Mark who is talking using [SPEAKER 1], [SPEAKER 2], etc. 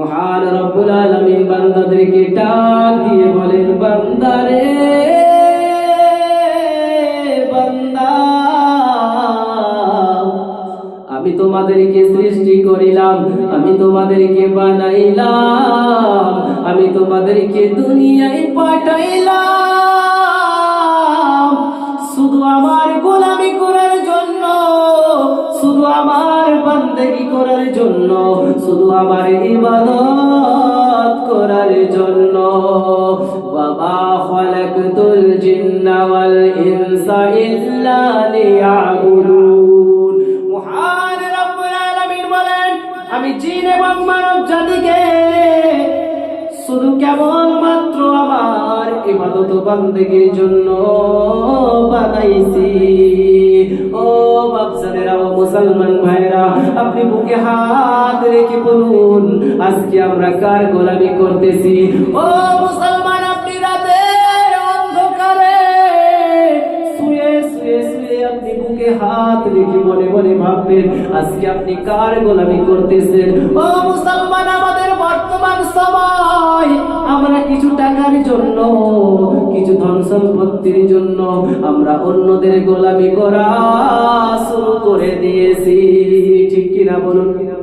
[SPEAKER 1] মহান রব্বুল আলামিন বান্দাদেরকে ডাক দিয়ে বলেন বান্দারে বান্দা। আমি তোমাদেরকে সৃষ্টি করিলাম, আমি তোমাদেরকে বানাইলাম, আমি তোমাদেরকে দুনিয়ায় পাঠাইলাম। জন্য, শুধু আমার ইবাদত করার জন্য। বাবা খালাকতুল জিন্না ওয়াল ইনসা ইল্লা লিয়াবুদুন। মহান রব্বুল আলামিন বলেন, আমি জিন এবং মানব জাতিকে শুধু কেবল মাত্র আমার ইবাদত বান্দেগির জন্য বানাইছি। মুসলমান ভাইরা আপনি বুকে হাত রেখে বলুন আজকে আমরা কার গোলামি করতেছি ও মুসলমান আপনি রাতে অন্ধকারে শুয়ে শুয়ে শুয়ে আপনি বুকে হাত রেখে মনে মনে ভাববেন আজকে আপনি কার গোলামি করতেছেন ও মুসলমান আমাদের টাকার জন্য, কিছু ধন সম্পত্তির জন্য আমরা অন্যদের গোলামি করা শুরু করে দিয়েছি। ঠিক কিনা বলুন? কিনা